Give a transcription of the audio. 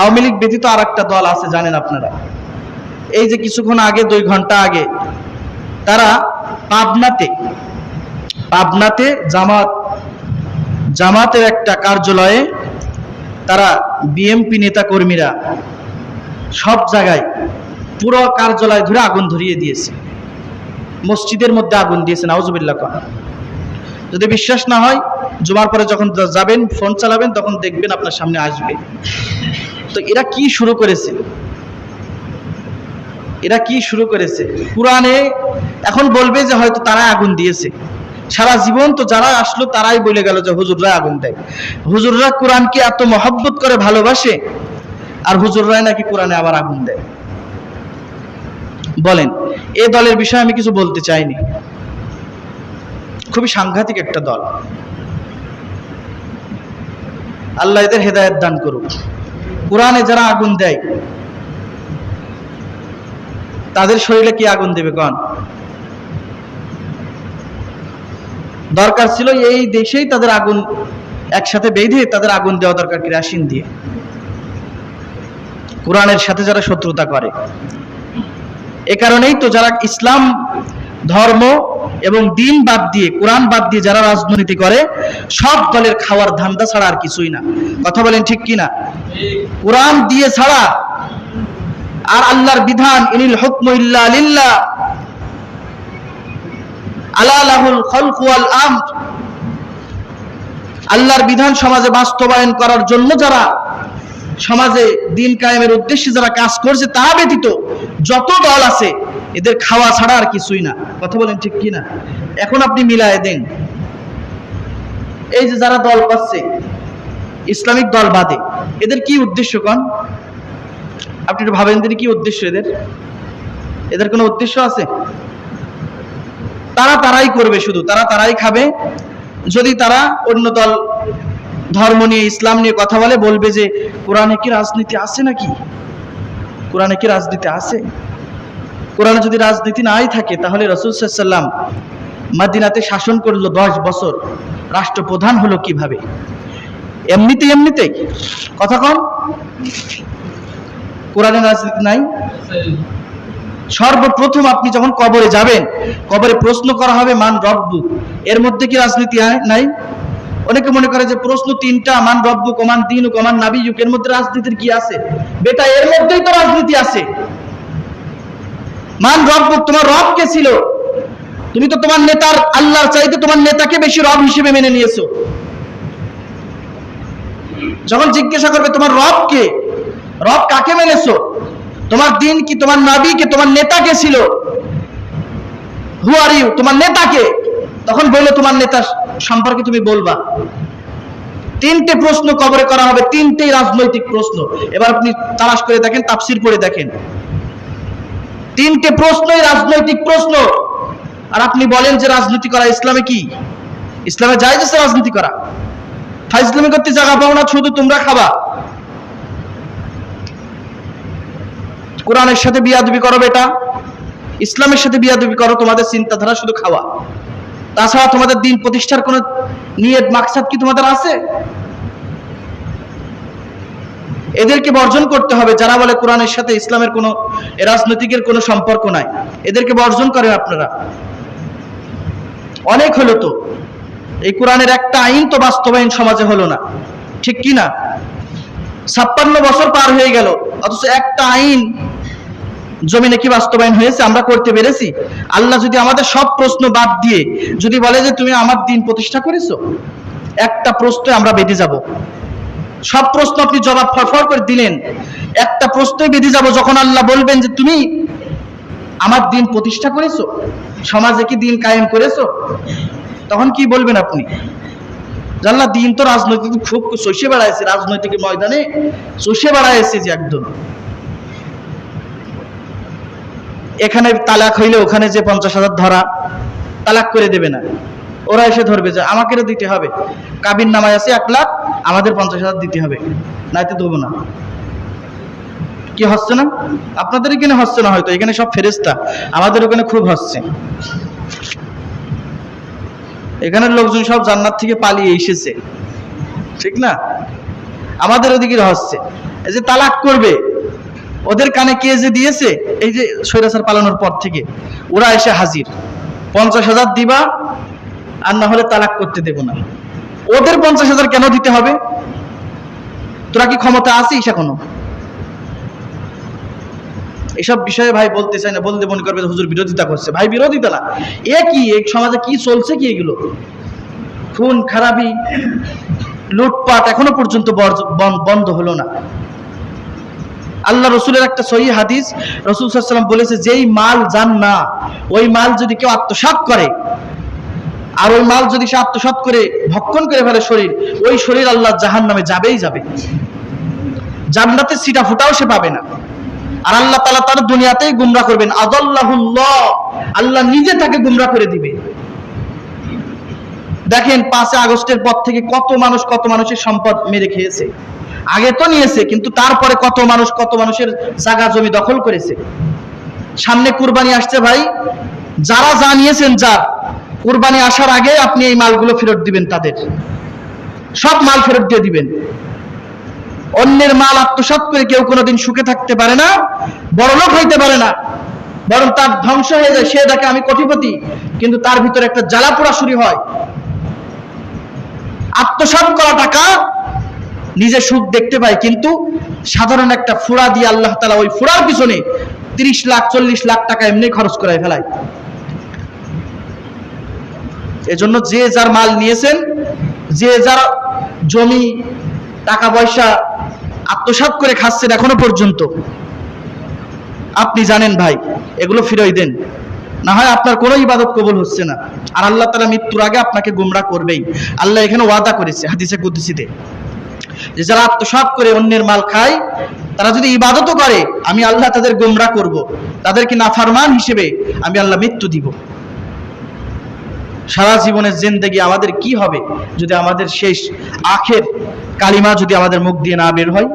আওয়ামী লীগ ব্যতীত আর একটা দল আছে, জানেন আপনারা। এই যে কিছুক্ষণ আগে, দুই ঘণ্টা আগে, তারা পাবনাতে পাবনাতে জামাত, জামাতের একটা কার্যালয়ে তারা বিএমপি নেতা কর্মীরা সব জায়গায় পুরো কার্যালয় ধরে আগুন ধরিয়ে দিয়েছে। মসজিদের মধ্যে আগুন দিয়েছে, নাউজুবিল্লাহ কন। যদি বিশ্বাস না হয়, জুমার পরে যখন যাবেন, ফোন চালাবেন, তখন দেখবেন আপনার সামনে আসবে। তো এরা কি শুরু করেছে? এরা কি শুরু করেছে? কোরআনে এখন বলবে যে হয়তো তারা আগুন দিয়েছে। সারা জীবন তো যারা আসলো তারাই বলে গেল যে হুজুররা আগুন দেয়। হুজুররা কোরআনকে এত মহব্বত করে ভালোবাসে আর হুজুররাই নাকি কোরআনে আবার আগুন দেয়। বলেন, এ দলের বিষয়ে আমি কিছু বলতে চাইনি। খুবই সাংঘাতিক একটা দল। আল্লাহ এদের হেদায়ত দান করুক। কোরআনে যারা আগুন দেয়, তাদের শরীরে কি আগুন দেবে কন? দরকার ছিল এই দেশেই তাদের আগুন, একসাথে বেঁধে তাদের আগুন দেওয়া দরকার কেরাসিন দিয়ে। কোরআনের সাথে যারা শত্রুতা করে, এ কারণেই তো যারা ইসলাম ধর্ম এবং দিন বাদ দিয়ে, কোরআন বাদ দিয়ে যারা রাজনীতি করে, সব দলের খাওয়ার ধান্দা ছাড়া আর কিছুই না। কথা বলেন ঠিক কি না কোরআন দিয়ে ছাড়া আর আল্লাহর বিধান, ইনিল হুকম ইল্লা লিল্লাহ আল্লাহর বিধান সমাজে বাস্তবায়ন করার জন্য যারা সমাজে দিন কায়েমের উদ্দেশ্যে যারা কাজ করছে তা ব্যতীত যত দল আছে এদের খাওয়া ছাড়া আর কিছুই না। কথা বলেন ঠিক কি না? এখন আপনি মিলায় দেন। এই যে যারা দল পাচ্ছে, ইসলামিক দল বাদে, এদের কি উদ্দেশ্য কন? আপনি একটু ভাবেন দিন কি উদ্দেশ্য এদের? এদের কোনো উদ্দেশ্য আছে? তারা তারাই করবে শুধু, তারা তারাই খাবে। যদি তারা অন্য দল, ধর্ম নিয়ে, ইসলাম নিয়ে কথা বলে, বলবে যে, কোরআনে কি রাজনীতি আছে নাকি? কোরআনে কি রাজনীতি আছে? কোরআনে যদি রাজনীতি নাই থাকে, তাহলে রসুল সাল্লাম মাদিনাতে শাসন করল দশ বছর। রাষ্ট্রপ্রধান হলো কীভাবে? এমনিতে এমনিতেই কথা কম? কোরআনে রাজনীতি নাই? সর্বপ্রথম আপনি যখন কবরে যাবেন, কবরে প্রশ্ন করা হবে, মান রব্বু? এর মধ্যে কি রাজনীতি নাই? অনেকে মনে করে যে প্রশ্ন তিনটা, মান রব্বু? কমান দিন কমান নাবিযুক। এর মধ্যে রাজনীতির কি আছে? বেটা, এর মধ্যেই তো রাজনীতি আছে। মান রব্বু তোমার রব কে ছিল। তুমি তো তোমার নেতার আল্লাহর চাইতে তোমার নেতাকে বেশি রব হিসেবে মেনে নিয়েছো। যখন জিজ্ঞাসা করবে তোমার রব কে রব কাকে মেনেছো? তোমার দিন কি তোমার নাবি কে তোমার নেতা কে ছিল? হু আর ইউ তোমার নেতাকে? তখন বললে, তোমার নেতা সম্পর্কে তুমি বলবা। তিনটে প্রশ্ন কবরে করা হবে, তিনটেই রাজনৈতিক প্রশ্ন। এবার আপনি তালাশ করে দেখেন, তাফসির পড়ে দেখেন। তিনটে প্রশ্নই রাজনৈতিক প্রশ্ন। আর আপনি বলেন যে রাজনীতি করা ইসলামে কি? ইসলামে যায় যে রাজনীতি করা? ফাইজলামি করতে জায়গা পাও না, শুধু তোমরা খাবা। কোরআনের সাথে বিয়াদবি করো বেটা। ইসলামের সাথে বিয়াদবি করো, তোমাদের চিন্তাধারা শুধু খাওয়া। তাছাড়া তোমাদের দিন প্রতিষ্ঠার কোনো নিয়ত, মাকসাদ কি তোমাদের আছে? এদেরকে বর্জন করতে হবে, যারা বলে কোরআনের সাথে ইসলামের কোনো রাজনৈতিকের কোনো সম্পর্ক নাই। এদেরকে বর্জন করেন আপনারা। অনেক হলো তো। এই কোরআনের একটা আইন তো বাস্তবায়ন সমাজে হলো না। ঠিক কি না? ছাপ্পান্ন বছর পার হয়ে গেল, অথচ একটা আইন জমিনে কি বাস্তবায়ন হয়েছে আমরা করতে পেরেছি? আল্লাহ যদি আমাদের সব প্রশ্ন বাদ দিয়ে যদি বলে যে তুমি আমার দিন প্রতিষ্ঠা করেছ, একটা প্রশ্নে আমরা বেঁধে যাব। সব প্রশ্ন আপনি জবাব ফরফর করে দিলেন। একটা প্রশ্নই বেঁধে যাব যখন আল্লাহ বলবেন যে, তুমি আমার দিন প্রতিষ্ঠা করেছ? সমাজে কি দিন কায়েম করেছ? তখন কি বলবেন আপনি? জানলা দিন তো রাজনৈতিক, খুব চষে বেড়াইছে রাজনৈতিক ময়দানে। চষে বেড়াইছে যে একদম। এখানে তালাক হইলে ওখানে যে পঞ্চাশ হাজার ধরা, তালাক করে দেবে না। ওরা এসে ধরবে যে আমাকেও দিতে হবে। কাবির নামায় আছে এক লাখ, আমাদের পঞ্চাশ হাজার দিতে হবে, নাইতে দেবো না। কি হচ্ছে না? আপনাদের এখানে হচ্ছে না হয়তো, এখানে সব ফেরেস্তা আমাদের ওখানে খুব হচ্ছে। এখানের লোকজন সব জান্নাত থেকে পালিয়ে এসেছে। ঠিক না? আমাদের ওদিকে হচ্ছে। এই যে তালাক করবে, ওদের কানে কে যে দিয়েছে, এই যে স্বৈরাচার পালানোর পর থেকে, ওরা এসে হাজির। পঞ্চাশ হাজার দিবা, আর না হলে তালাক করতে দেব না। ওদের পঞ্চাশ হাজার কেন দিতে হবে? তোরা কি ক্ষমতা আছিস এখনও? এসব বিষয়ে ভাই বলতে চাই না, বলতে মনে করবে হুজুর বিরোধিতা করছে। ভাই বিরোধিতা না, এ কি সমাজে কি চলছে কি এগুলো? খুন, খারাপি, লুটপাট এখনও পর্যন্ত বন্ধ হলো না। আল্লাহ রসুলের একটা সহি হাদিস, রসুল সাল্লাম বলেছে, যেই মাল যান না, ওই মাল যদি কেউ আত্মসাৎ করে আর ওই মাল যদি সে আত্মসাৎ করে, ভক্ষণ করে ফেলে শরীর, ওই শরীর আল্লাহ জাহান নামে যাবেই যাবে। জান্নাতের সিটা ফুটাও সে পাবে না। আর আল্লাহ তালা তার দুনিয়াতেই গুমরা করবেন। আদাল্লাহুল্লাহ, আল্লাহ নিজে তাকে গুমরা করে দিবে। দেখেন পাঁচে আগস্টের পর থেকে কত মানুষ, কত মানুষের সম্পদ মেরে খেয়েছে। আগে তো নিয়েছে, কিন্তু তারপরে কত মানুষ, কত মানুষের জায়গা জমি দখল করেছে। সামনে কুরবানি আসছে ভাই, যারা যা নিয়েছেন যার কুরবানি আসার আগে আপনি এই মালগুলো ফেরত দিবেন তাদের। সব মাল ফেরত দিয়ে দিবেন। অন্যের মাল আত্মসাৎ করে কেউ কোনোদিন সুখে থাকতে পারে না, বড় বড়লোক হইতে পারে না। বরং তার ধ্বংস হয়ে যায়, সে দেখে আমি কোটিপতি, কিন্তু তার ভিতরে একটা জ্বালা পোড়া শুরু হয়। আত্মসাৎ করা টাকা নিজে সুখ দেখতে পায়, কিন্তু সাধারণ একটা ফুড়া দিয়ে আল্লাহ তালা ওই ফুড়ার পিছনে তিরিশ লাখ, চল্লিশ লাখ টাকা এমনি খরচ করায় ফেলায়। এজন্য যে যার মাল নিয়েছেন, যে যার জমি, টাকা পয়সা আত্মসাৎ করে খাচ্ছেন এখনও পর্যন্ত, আপনি জানেন ভাই, এগুলো ফিরই দেন। না হয় আপনার কোনো ইবাদত কবুল হচ্ছে না। আর আল্লাহ তালা মৃত্যুর আগে আপনাকে গুমরা করবেই। আল্লাহ এখানে ওয়াদা করেছে, হাদিসে কুদ্দুসিতে যে যারা আত্মসাৎ করে অন্যের মাল খায়, তারা যদি ইবাদতও করে, আমি আল্লাহ তাদের গুমরা করব। তাদেরকে নাফারমান হিসেবে আমি আল্লাহ মৃত্যু দিব। সারা জীবনের জিন্দেগি আমাদের কি হবে? যদি আমাদের শেষ, আখের কালিমা যদি আমাদের মুখ দিয়ে না বের হয়